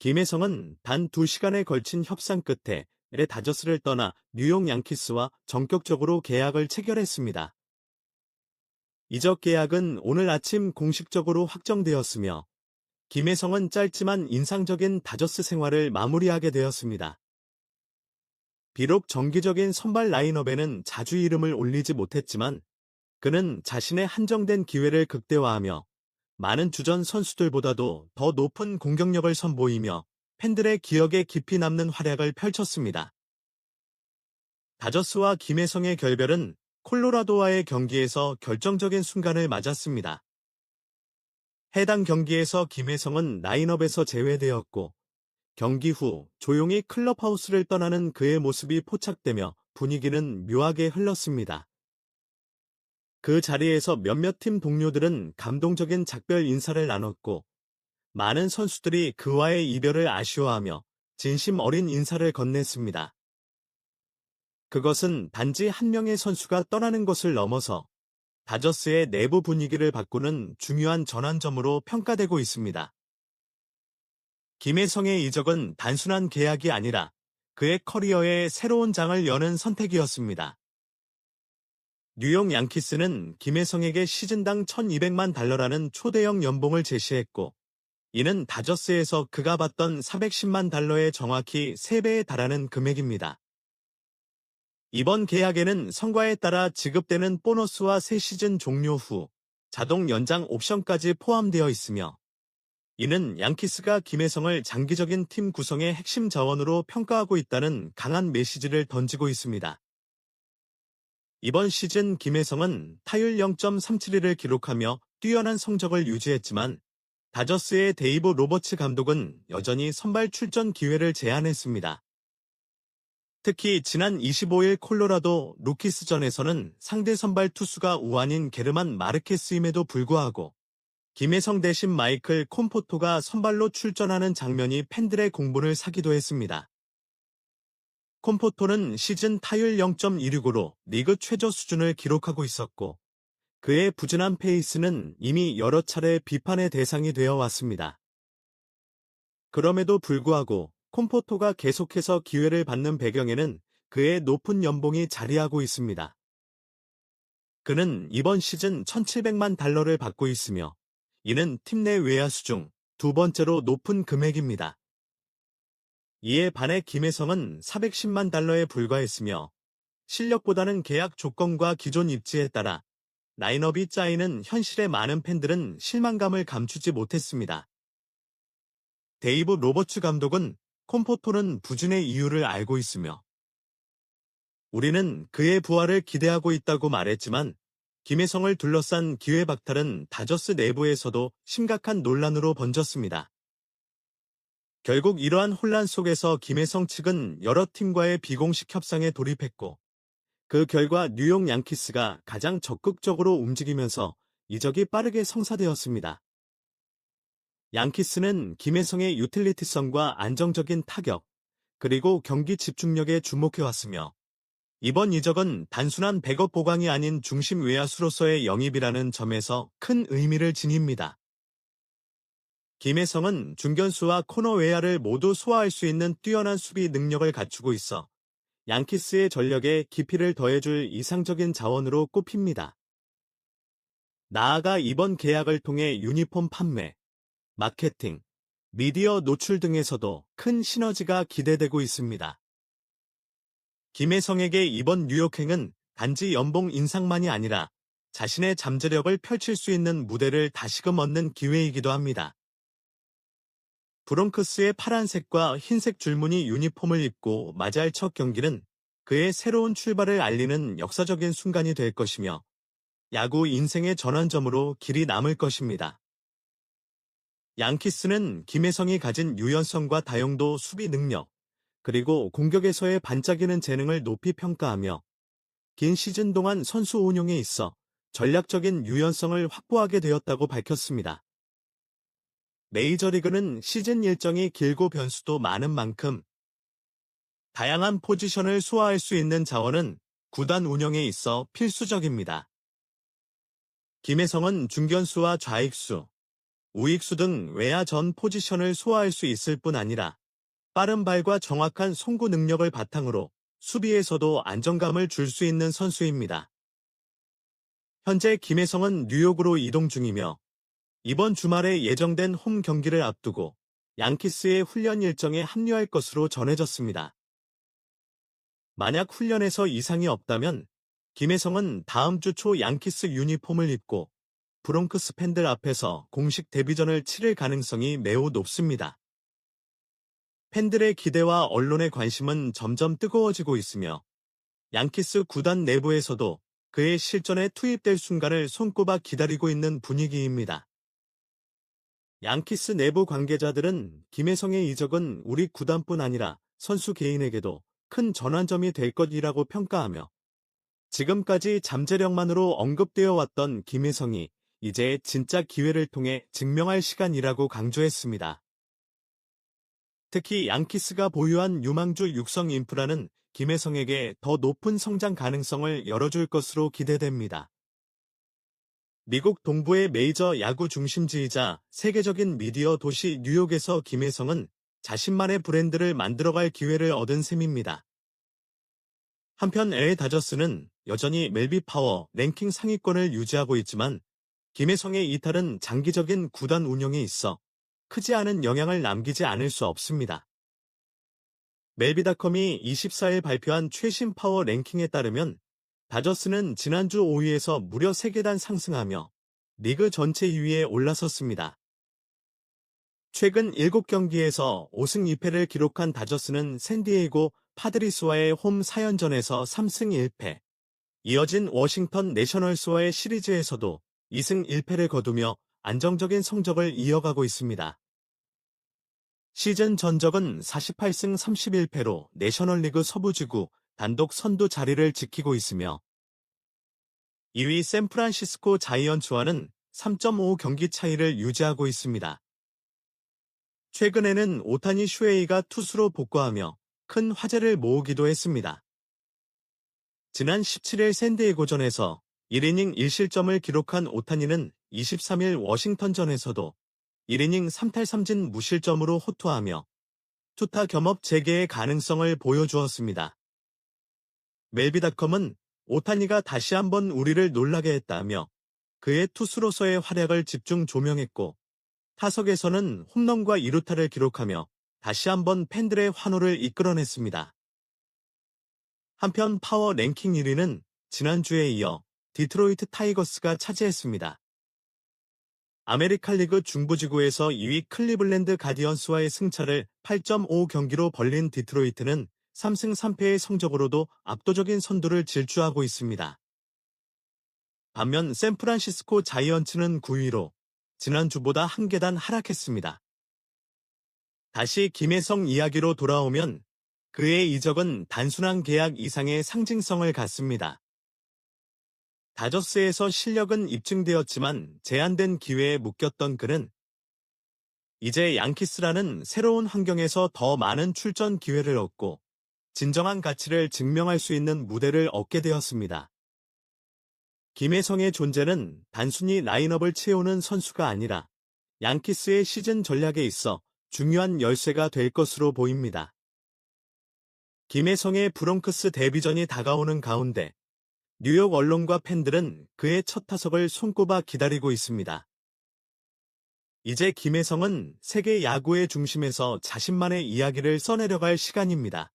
김혜성은 단 2시간에 걸친 협상 끝에 LA 다저스를 떠나 뉴욕 양키스와 전격적으로 계약을 체결했습니다. 이적 계약은 오늘 아침 공식적으로 확정되었으며 김혜성은 짧지만 인상적인 다저스 생활을 마무리하게 되었습니다. 비록 정기적인 선발 라인업에는 자주 이름을 올리지 못했지만 그는 자신의 한정된 기회를 극대화하며 많은 주전 선수들보다도 더 높은 공격력을 선보이며 팬들의 기억에 깊이 남는 활약을 펼쳤습니다. 다저스와 김혜성의 결별은 콜로라도와의 경기에서 결정적인 순간을 맞았습니다. 해당 경기에서 김혜성은 라인업에서 제외되었고 경기 후 조용히 클럽하우스를 떠나는 그의 모습이 포착되며 분위기는 묘하게 흘렀습니다. 그 자리에서 몇몇 팀 동료들은 감동적인 작별 인사를 나눴고 많은 선수들이 그와의 이별을 아쉬워하며 진심 어린 인사를 건넸습니다. 그것은 단지 한 명의 선수가 떠나는 것을 넘어서 다저스의 내부 분위기를 바꾸는 중요한 전환점으로 평가되고 있습니다. 김혜성의 이적은 단순한 계약이 아니라 그의 커리어의 새로운 장을 여는 선택이었습니다. 뉴욕 양키스는 김혜성에게 시즌당 1200만 달러라는 초대형 연봉을 제시했고, 이는 다저스에서 그가 받던 410만 달러의 정확히 3배에 달하는 금액입니다. 이번 계약에는 성과에 따라 지급되는 보너스와 새 시즌 종료 후 자동 연장 옵션까지 포함되어 있으며 이는 양키스가 김혜성을 장기적인 팀 구성의 핵심 자원으로 평가하고 있다는 강한 메시지를 던지고 있습니다. 이번 시즌 김혜성은 타율 0.371을 기록하며 뛰어난 성적을 유지했지만 다저스의 데이브 로버츠 감독은 여전히 선발 출전 기회를 제한했습니다. 특히 지난 25일 콜로라도 루키스전에서는 상대 선발 투수가 우한인 게르만 마르케스임에도 불구하고 김혜성 대신 마이클 콤포토가 선발로 출전하는 장면이 팬들의 공분을 사기도 했습니다. 콤포토는 시즌 타율 0.16으로 리그 최저 수준을 기록하고 있었고 그의 부진한 페이스는 이미 여러 차례 비판의 대상이 되어 왔습니다. 그럼에도 불구하고 콤포토가 계속해서 기회를 받는 배경에는 그의 높은 연봉이 자리하고 있습니다. 그는 이번 시즌 1700만 달러를 받고 있으며 이는 팀 내 외야수 중 두 번째로 높은 금액입니다. 이에 반해 김혜성은 410만 달러에 불과했으며 실력보다는 계약 조건과 기존 입지에 따라 라인업이 짜이는 현실에 많은 팬들은 실망감을 감추지 못했습니다. 데이브 로버츠 감독은 콤포토는 부진의 이유를 알고 있으며 우리는 그의 부활을 기대하고 있다고 말했지만 김혜성을 둘러싼 기회 박탈은 다저스 내부에서도 심각한 논란으로 번졌습니다. 결국 이러한 혼란 속에서 김혜성 측은 여러 팀과의 비공식 협상에 돌입했고 그 결과 뉴욕 양키스가 가장 적극적으로 움직이면서 이적이 빠르게 성사되었습니다. 양키스는 김혜성의 유틸리티성과 안정적인 타격, 그리고 경기 집중력에 주목해왔으며 이번 이적은 단순한 백업 보강이 아닌 중심 외야수로서의 영입이라는 점에서 큰 의미를 지닙니다. 김혜성은 중견수와 코너 외야를 모두 소화할 수 있는 뛰어난 수비 능력을 갖추고 있어 양키스의 전력에 깊이를 더해줄 이상적인 자원으로 꼽힙니다. 나아가 이번 계약을 통해 유니폼 판매, 마케팅, 미디어 노출 등에서도 큰 시너지가 기대되고 있습니다. 김혜성에게 이번 뉴욕행은 단지 연봉 인상만이 아니라 자신의 잠재력을 펼칠 수 있는 무대를 다시금 얻는 기회이기도 합니다. 브롱크스의 파란색과 흰색 줄무늬 유니폼을 입고 맞이할 첫 경기는 그의 새로운 출발을 알리는 역사적인 순간이 될 것이며 야구 인생의 전환점으로 길이 남을 것입니다. 양키스는 김혜성이 가진 유연성과 다용도 수비 능력, 그리고 공격에서의 반짝이는 재능을 높이 평가하며 긴 시즌 동안 선수 운용에 있어 전략적인 유연성을 확보하게 되었다고 밝혔습니다. 메이저리그는 시즌 일정이 길고 변수도 많은 만큼 다양한 포지션을 소화할 수 있는 자원은 구단 운영에 있어 필수적입니다. 김혜성은 중견수와 좌익수, 우익수 등 외야 전 포지션을 소화할 수 있을 뿐 아니라 빠른 발과 정확한 송구 능력을 바탕으로 수비에서도 안정감을 줄 수 있는 선수입니다. 현재 김혜성은 뉴욕으로 이동 중이며 이번 주말에 예정된 홈 경기를 앞두고 양키스의 훈련 일정에 합류할 것으로 전해졌습니다. 만약 훈련에서 이상이 없다면 김혜성은 다음 주 초 양키스 유니폼을 입고 브롱크스 팬들 앞에서 공식 데뷔전을 치를 가능성이 매우 높습니다. 팬들의 기대와 언론의 관심은 점점 뜨거워지고 있으며 양키스 구단 내부에서도 그의 실전에 투입될 순간을 손꼽아 기다리고 있는 분위기입니다. 양키스 내부 관계자들은 김혜성의 이적은 우리 구단뿐 아니라 선수 개인에게도 큰 전환점이 될 것이라고 평가하며 지금까지 잠재력만으로 언급되어 왔던 김혜성이 이제 진짜 기회를 통해 증명할 시간이라고 강조했습니다. 특히 양키스가 보유한 유망주 육성 인프라는 김혜성에게 더 높은 성장 가능성을 열어줄 것으로 기대됩니다. 미국 동부의 메이저 야구 중심지이자 세계적인 미디어 도시 뉴욕에서 김혜성은 자신만의 브랜드를 만들어갈 기회를 얻은 셈입니다. 한편 LA 다저스는 여전히 멜비 파워 랭킹 상위권을 유지하고 있지만 김혜성의 이탈은 장기적인 구단 운영에 있어 크지 않은 영향을 남기지 않을 수 없습니다. 멜비닷컴이 24일 발표한 최신 파워 랭킹에 따르면 다저스는 지난주 5위에서 무려 3계단 상승하며 리그 전체 2위에 올라섰습니다. 최근 7경기에서 5승 2패를 기록한 다저스는 샌디에이고 파드리스와의 홈 4연전에서 3승 1패, 이어진 워싱턴 내셔널스와의 시리즈에서도 2승 1패를 거두며 안정적인 성적을 이어가고 있습니다. 시즌 전적은 48승 31패로 내셔널리그 서부지구 단독 선두 자리를 지키고 있으며 2위 샌프란시스코 자이언츠와는 3.5 경기 차이를 유지하고 있습니다. 최근에는 오타니 슈에이가 투수로 복구하며 큰 화제를 모으기도 했습니다. 지난 17일 샌디에고전에서 1이닝 1실점을 기록한 오타니는 23일 워싱턴전에서도 1이닝 3탈 3진 무실점으로 호투하며 투타 겸업 재개의 가능성을 보여주었습니다. 멜비닷컴은 오타니가 다시 한번 우리를 놀라게 했다며 그의 투수로서의 활약을 집중 조명했고 타석에서는 홈런과 2루타를 기록하며 다시 한번 팬들의 환호를 이끌어냈습니다. 한편 파워 랭킹 1위는 지난주에 이어 디트로이트 타이거스가 차지했습니다. 아메리칸 리그 중부지구에서 2위 클리블랜드 가디언스와의 승차를 8.5 경기로 벌린 디트로이트는 3승 3패의 성적으로도 압도적인 선두를 질주하고 있습니다. 반면 샌프란시스코 자이언츠는 9위로 지난주보다 한 계단 하락했습니다. 다시 김혜성 이야기로 돌아오면 그의 이적은 단순한 계약 이상의 상징성을 갖습니다. 다저스에서 실력은 입증되었지만 제한된 기회에 묶였던 그는 이제 양키스라는 새로운 환경에서 더 많은 출전 기회를 얻고 진정한 가치를 증명할 수 있는 무대를 얻게 되었습니다. 김혜성의 존재는 단순히 라인업을 채우는 선수가 아니라 양키스의 시즌 전략에 있어 중요한 열쇠가 될 것으로 보입니다. 김혜성의 브롱크스 데뷔전이 다가오는 가운데 뉴욕 언론과 팬들은 그의 첫 타석을 손꼽아 기다리고 있습니다. 이제 김혜성은 세계 야구의 중심에서 자신만의 이야기를 써내려갈 시간입니다.